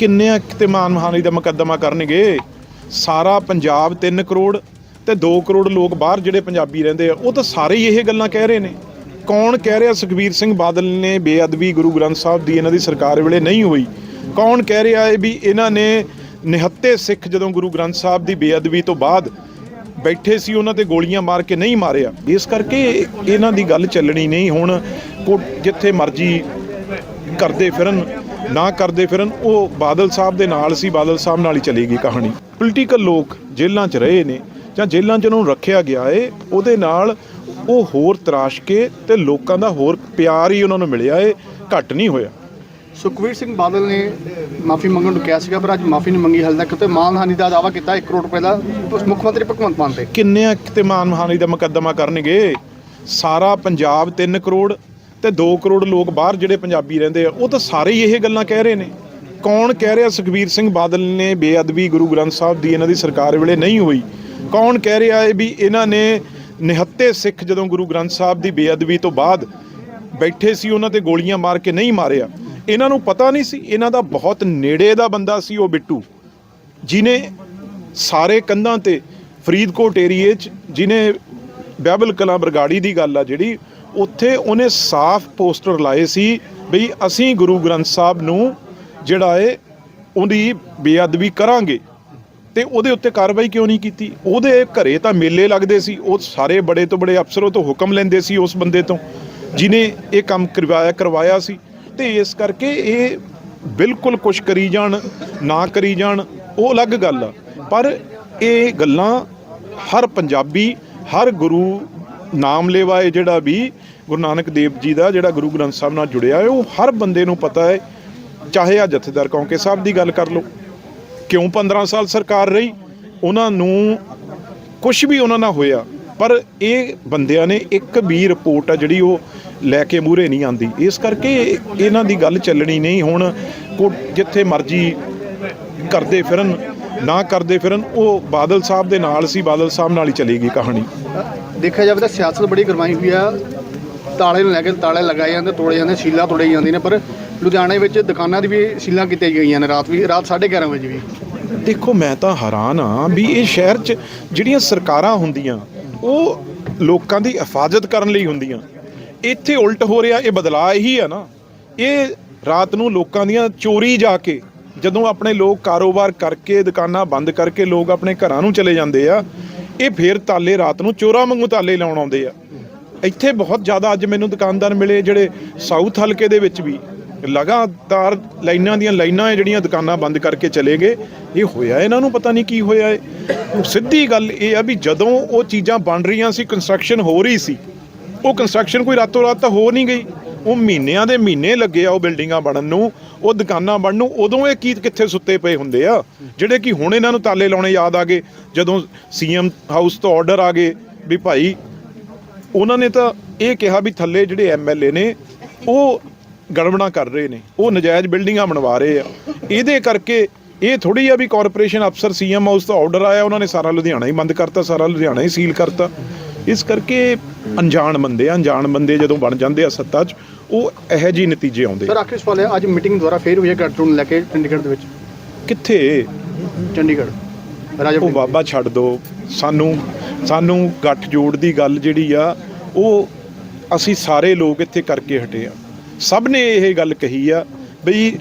ਕਿੰਨੇ ਕਿਤੇ ਮਾਨਹਾਨੀ ਦਾ ਮੁਕੱਦਮਾ ਕਰਨਗੇ? ਸਾਰਾ ਪੰਜਾਬ 3 ਕਰੋੜ ਤੇ 2 ਕਰੋੜ ਲੋਕ ਬਾਹਰ ਜਿਹੜੇ ਪੰਜਾਬੀ ਰਹਿੰਦੇ ਆ, ਉਹ ਤਾਂ ਸਾਰੇ ਹੀ ਇਹ ਗੱਲਾਂ ਕਹਿ ਰਹੇ ਨੇ। ਕੌਣ ਕਹਿ ਰਿਹਾ ਸੁਖਬੀਰ ਸਿੰਘ ਬਾਦਲ ਨੇ ਬੇਅਦਬੀ ਗੁਰੂ ਗ੍ਰੰਥ ਸਾਹਿਬ ਦੀ ਇਹਨਾਂ ਦੀ ਸਰਕਾਰ ਵੇਲੇ ਨਹੀਂ ਹੋਈ? ਕੌਣ ਕਹਿ ਰਿਹਾ ਹੈ ਵੀ ਇਹਨਾਂ ਨੇ ਨਿਹੱਤੇ ਸਿੱਖ ਜਦੋਂ ਗੁਰੂ ਗ੍ਰੰਥ ਸਾਹਿਬ ਦੀ ਬੇਅਦਬੀ ਤੋਂ ਬਾਅਦ ਬੈਠੇ ਸੀ, ਉਹਨਾਂ ਤੇ ਗੋਲੀਆਂ ਮਾਰ ਕੇ ਨਹੀਂ ਮਾਰਿਆ? ਇਸ ਕਰਕੇ ਇਹਨਾਂ ਦੀ ਗੱਲ ਚੱਲਣੀ ਨਹੀਂ, ਹੁਣ ਜਿੱਥੇ ਮਰਜ਼ੀ ਕਰਦੇ ਫਿਰਨ। ਨਾ ਕਰਦੇ ਫਿਰਨ ਉਹ ਬਾਦਲ ਸਾਹਿਬ ਦੇ ਨਾਲ ਸੀ ਬਾਦਲ ਸਾਹਿਬ ਨਾਲ ਹੀ ਚਲੇਗੀ ਕਹਾਣੀ। ਪੋਲੀਟੀਕਲ ਲੋਕ ਜੇਲ੍ਹਾਂ 'ਚ ਰਹੇ ਨੇ ਜਾਂ ਜੇਲ੍ਹਾਂ 'ਚ ਉਹਨੂੰ ਰੱਖਿਆ ਗਿਆ ਏ ਉਹਦੇ ਨਾਲ ਉਹ ਹੋਰ ਤਰਾਸ਼ ਕੇ ਤੇ ਲੋਕਾਂ ਦਾ ਹੋਰ ਪਿਆਰ ਹੀ ਉਹਨਾਂ ਨੂੰ ਮਿਲਿਆ ਏ ਘੱਟ ਨਹੀਂ ਹੋਇਆ। ਸੁਖਵੀਰ ਸਿੰਘ ਬਾਦਲ ਨੇ ਮਾਫੀ ਮੰਗਣ ਨੂੰ ਕਿਹਾ ਸੀਗਾ ਪਰ ਅੱਜ ਮਾਫੀ ਨਹੀਂ ਮੰਗੀ ਹਾਲੇ ਤੱਕ ਤੇ ਮਾਨਹਾਨੀ ਦਾ ਦਾਅਵਾ ਕੀਤਾ 1 ਕਰੋੜ ਰੁਪਏ ਦਾ ਉਸ ਮੁੱਖ ਮੰਤਰੀ ਭਗਵੰਤ ਮਾਨ ਤੇ। ਕਿੰਨੇ ਕਿਤੇ ਮਾਨਹਾਨੀ ਦਾ ਮੁਕੱਦਮਾ ਕਰਨਗੇ? ਸਾਰਾ ਪੰਜਾਬ 3 ਕਰੋੜ ਤੇ 2 ਕਰੋੜ ਲੋਕ ਬਾਹਰ ਜਿਹੜੇ ਪੰਜਾਬੀ ਰਹਿੰਦੇ ਆ, ਉਹ ਤਾਂ ਸਾਰੇ ਹੀ ਇਹ ਗੱਲਾਂ ਕਹਿ ਰਹੇ ਨੇ। ਕੌਣ ਕਹਿ ਰਿਹਾ ਸੁਖਬੀਰ ਸਿੰਘ ਬਾਦਲ ਨੇ ਬੇਅਦਬੀ ਗੁਰੂ ਗ੍ਰੰਥ ਸਾਹਿਬ ਦੀ ਇਹਨਾਂ ਦੀ ਸਰਕਾਰ ਵੇਲੇ ਨਹੀਂ ਹੋਈ? ਕੌਣ ਕਹਿ ਰਿਹਾ ਹੈ ਵੀ ਇਹਨਾਂ ਨੇ ਨਿਹੱਤੇ ਸਿੱਖ ਜਦੋਂ ਗੁਰੂ ਗ੍ਰੰਥ ਸਾਹਿਬ ਦੀ ਬੇਅਦਬੀ ਤੋਂ ਬਾਅਦ ਬੈਠੇ ਸੀ, ਉਹਨਾਂ ਤੇ ਗੋਲੀਆਂ ਮਾਰ ਕੇ ਨਹੀਂ ਮਾਰਿਆ? ਇਹਨਾਂ ਨੂੰ ਪਤਾ ਨਹੀਂ ਸੀ, ਇਹਨਾਂ ਦਾ ਬਹੁਤ ਨੇੜੇ ਦਾ ਬੰਦਾ ਸੀ ਉਹ ਬਿੱਟੂ। ਜਿਨੇ ਸਾਰੇ ਕੰਧਾਂ ਤੇ ਫਰੀਦਕੋਟ ਏਰੀਏ 'ਚ ਜਿਨੇ ਬਾਈਬਲ ਕਲਾਂ ਬਰਗਾੜੀ ਦੀ ਗੱਲ ਆ ਜਿਹੜੀ ਉੱਥੇ ਉਹਨੇ ਸਾਫ਼ ਪੋਸਟਰ ਲਾਏ ਸੀ ਬਈ ਅਸੀਂ ਗੁਰੂ ਗ੍ਰੰਥ ਸਾਹਿਬ ਨੂੰ ਜਿਹੜਾ ਏ, ਉਹਦੀ ਬੇਅਦਬੀ ਕਰਾਂਗੇ। ਤੇ ਉਹਦੇ ਉੱਤੇ ਕਾਰਵਾਈ ਕਿਉਂ ਨਹੀਂ ਕੀਤੀ? ਉਹਦੇ ਘਰੇ ਤਾਂ ਮੇਲੇ ਲੱਗਦੇ ਸੀ। ਉਹ ਸਾਰੇ ਬੜੇ ਤੋਂ ਬੜੇ ਅਫਸਰੋਂ ਤੋਂ ਹੁਕਮ ਲੈਂਦੇ ਸੀ ਉਸ ਬੰਦੇ ਤੋਂ, ਜਿਨੇ ਇਹ ਕੰਮ ਕਰਵਾਇਆ ਕਰਵਾਇਆ ਸੀ। ਤੇ ਇਸ ਕਰਕੇ ਇਹ ਬਿਲਕੁਲ ਕੁਛ ਕਰੀ ਜਾਣ, ਨਾ ਕਰੀ ਜਾਣ, ਉਹ ਅਲੱਗ ਗੱਲ ਆ। ਪਰ ਇਹ ਗੱਲਾਂ ਹਰ ਪੰਜਾਬੀ, ਹਰ ਗੁਰੂ ਨਾਮ ਲੇਵਾ ਹੈ ਜਿਹੜਾ ਵੀ ਗੁਰੂ ਨਾਨਕ ਦੇਵ ਜੀ ਦਾ ਜਿਹੜਾ ਗੁਰੂ ਗ੍ਰੰਥ ਸਾਹਿਬ ਨਾਲ ਜੁੜਿਆ ਹੈ, ਉਹ ਹਰ ਬੰਦੇ ਨੂੰ ਪਤਾ ਹੈ, ਚਾਹੇ ਆ ਜਥੇਦਾਰ ਕੌਂਕੇ ਸਾਹਿਬ ਦੀ ਗੱਲ ਕਰ ਲਓ। ਕਿਉਂ 15 ਸਾਲ ਸਰਕਾਰ ਰਹੀ? ਉਹਨਾਂ ਨੂੰ ਕੁਝ ਵੀ ਉਹਨਾਂ ਨਾਲ ਹੋਇਆ, ਪਰ ਇਹ ਬੰਦਿਆਂ ਨੇ ਇੱਕ ਵੀ ਰਿਪੋਰਟ ਆ ਜਿਹੜੀ ਉਹ ਲੈ ਕੇ ਮੂਰੇ ਨਹੀਂ ਆਂਦੀ। ਇਸ ਕਰਕੇ ਇਹਨਾਂ ਦੀ ਗੱਲ ਚੱਲਣੀ ਨਹੀਂ, ਹੁਣ ਕੋ- ਜਿੱਥੇ ਮਰਜ਼ੀ ਕਰਦੇ ਫਿਰਨ ਨਾ ਕਰਦੇ ਫਿਰਨ ਉਹ ਬਾਦਲ ਸਾਹਿਬ ਦੇ ਨਾਲ ਸੀ ਬਾਦਲ ਸਾਹਿਬ ਨਾਲ ਹੀ ਚਲੇਗੀ ਕਹਾਣੀ। ਦੇਖਿਆ ਜਾਵੇ ਤਾਂ ਸਿਆਸਤ ਬੜੀ ਗਰਮਾਈ ਹੋਈ ਆ। ਤਾਲੇ ਨੂੰ ਲੈ ਕੇ ਤਾਲੇ ਲਗਾਏ ਜਾਂਦੇ ਤੋੜੇ ਜਾਂਦੇ ਸੀਲਾਂ ਤੋੜੇ ਜਾਂਦੇ ਨੇ ਪਰ ਲੁਧਿਆਣੇ ਵਿੱਚ ਦੁਕਾਨਾਂ ਦੀ ਵੀ ਸੀਲਾਂ ਕੀਤੀਆਂ ਗਈਆਂ ਨੇ ਰਾਤ ਵੀ ਰਾਤ 11:30 ਵਜੇ ਵੀ। ਦੇਖੋ ਮੈਂ ਤਾਂ ਹੈਰਾਨ ਆ ਵੀ ਇਹ ਸ਼ਹਿਰ 'ਚ ਜਿਹੜੀਆਂ ਸਰਕਾਰਾਂ ਹੁੰਦੀਆਂ ਉਹ ਲੋਕਾਂ ਦੀ ਹਿਫਾਜ਼ਤ ਕਰਨ ਲਈ ਹੁੰਦੀਆਂ। ਇੱਥੇ ਉਲਟ ਹੋ ਰਿਹਾ ਇਹ ਬਦਲਾਅ ਇਹੀ ਆ ਨਾ। ਇਹ ਰਾਤ ਨੂੰ ਲੋਕਾਂ ਦੀਆਂ ਚੋਰੀ ਜਾ ਕੇ ਜਦੋਂ ਆਪਣੇ ਲੋਕ ਕਾਰੋਬਾਰ ਕਰਕੇ, ਦੁਕਾਨਾਂ ਬੰਦ ਕਰਕੇ ਲੋਕ ਆਪਣੇ ਘਰਾਂ ਨੂੰ ਚਲੇ ਜਾਂਦੇ ਆ, ਇਹ ਫੇਰ ਤਾਲੇ ਰਾਤ ਨੂੰ ਚੋਰਾਂ ਵਾਂਗੂ ਤਾਲੇ ਲਾਉਣ ਆਉਂਦੇ ਆ। ਇੱਥੇ ਬਹੁਤ ਜ਼ਿਆਦਾ ਅੱਜ ਮੈਨੂੰ ਦੁਕਾਨਦਾਰ ਮਿਲੇ, ਜਿਹੜੇ ਸਾਊਥ ਹਲਕੇ ਦੇ ਵਿੱਚ ਵੀ ਲਗਾਤਾਰ ਲਾਈਨਾਂ ਦੀਆਂ ਲਾਈਨਾਂ ਇਹ ਜਿਹੜੀਆਂ ਦੁਕਾਨਾਂ ਬੰਦ ਕਰਕੇ ਚਲੇ ਗਏ। ਇਹ ਹੋਇਆ ਇਹਨਾਂ ਨੂੰ ਪਤਾ ਨਹੀਂ ਕੀ ਹੋਇਆ ਹੈ ਸਿੱਧੀ ਗੱਲ ਇਹ ਆ ਵੀ ਜਦੋਂ ਉਹ ਚੀਜ਼ਾਂ ਬਣ ਰਹੀਆਂ ਸੀ ਕੰਸਟਰਕਸ਼ਨ ਹੋ ਰਹੀ ਸੀ, ਉਹ ਕੰਸਟਰਕਸ਼ਨ ਕੋਈ ਰਾਤੋਂ ਰਾਤ ਤਾਂ ਹੋ ਨਹੀਂ ਗਈ। ਉਹ ਮਹੀਨਿਆਂ ਦੇ ਮਹੀਨੇ ਲੱਗੇ ਆ ਉਹ ਬਿਲਡਿੰਗਾਂ ਬਣਨ ਨੂੰ, ਉਹ ਦੁਕਾਨਾਂ ਬਣਨ ਨੂੰ, ਉਦੋਂ ਇਹ ਕੀ ਕਿੱਥੇ ਸੁੱਤੇ ਪਏ ਹੁੰਦੇ ਆ? ਜਿਹੜੇ ਕਿ ਹੁਣ ਇਹਨਾਂ ਨੂੰ ਤਾਲੇ ਲਾਉਣੇ ਯਾਦ ਆ ਗਏ, ਜਦੋਂ ਸੀਐਮ ਹਾਊਸ ਤੋਂ ਆਰਡਰ ਆ ਗਏ ਵੀ ਭਾਈ, ਉਹਨਾਂ ਨੇ ਤਾਂ ਇਹ ਕਿਹਾ ਵੀ ਥੱਲੇ ਜਿਹੜੇ ਐਮਐਲਏ ਨੇ, ਉਹ ਗੜਬੜਾਂ ਕਰ ਰਹੇ ਨੇ, ਉਹ ਨਜਾਇਜ਼ ਬਿਲਡਿੰਗਾਂ ਬਣਵਾ ਰਹੇ ਆ। ਇਹਦੇ ਕਰਕੇ ਇਹ ਥੋੜੀ ਆ ਵੀ ਕਾਰਪੋਰੇਸ਼ਨ ਅਫਸਰ ਸੀਐਮ ਹਾਊਸ ਤੋਂ ਆਰਡਰ ਆਇਆ, ਉਹਨਾਂ ਨੇ ਸਾਰਾ ਲੁਧਿਆਣਾ ਹੀ ਬੰਦ ਕਰਤਾ, ਸਾਰਾ ਲੁਧਿਆਣਾ ਹੀ ਸੀਲ ਕਰਤਾ। ਇਸ ਕਰਕੇ ਅਣਜਾਣ ਬੰਦੇ ਆ ਅਣਜਾਣ ਬੰਦੇ ਜਦੋਂ ਬਣ ਜਾਂਦੇ ਆ ਸੱਤਾ 'ਚ ਉਹ ਇਹੋ ਜਿਹੇ ਨਤੀਜੇ ਆਉਂਦੇ। ਸਰ ਆਖਰੀ ਸਵਾਲ ਹੈ ਅੱਜ ਮੀਟਿੰਗ ਦੁਆਰਾ ਫੇਰ ਹੋਈ ਹੈ ਗੱਟਰੂ ਨੂੰ ਲੈ ਕੇ ਚੰਡੀਗੜ੍ਹ ਦੇ ਵਿੱਚ? ਕਿੱਥੇ? ਚੰਡੀਗੜ੍ਹ। ਰਾਜਾ ਉਹ ਬਾਬਾ ਛੱਡ ਦੋ। ਸਾਨੂੰ ਸਾਨੂੰ ਗੱਠ ਜੋੜ ਦੀ ਗੱਲ ਜਿਹੜੀ ਆ ਉਹ ਅਸੀਂ ਸਾਰੇ ਲੋਕ ਇੱਥੇ ਕਰਕੇ ਹਟੇ ਆ। ਸਭ ਨੇ ਇਹ ਗੱਲ ਕਹੀ ਆ ਬਈ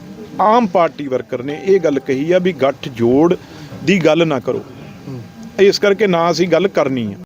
ਆਮ ਪਾਰਟੀ ਵਰਕਰ ਨੇ ਇਹ ਗੱਲ ਕਹੀ ਆ ਵੀ ਗੱਠ ਜੋੜ ਦੀ ਗੱਲ ਨਾ ਕਰੋ। ਇਸ ਕਰਕੇ ਨਾ ਅਸੀਂ ਗੱਲ ਕਰਨੀ ਆ।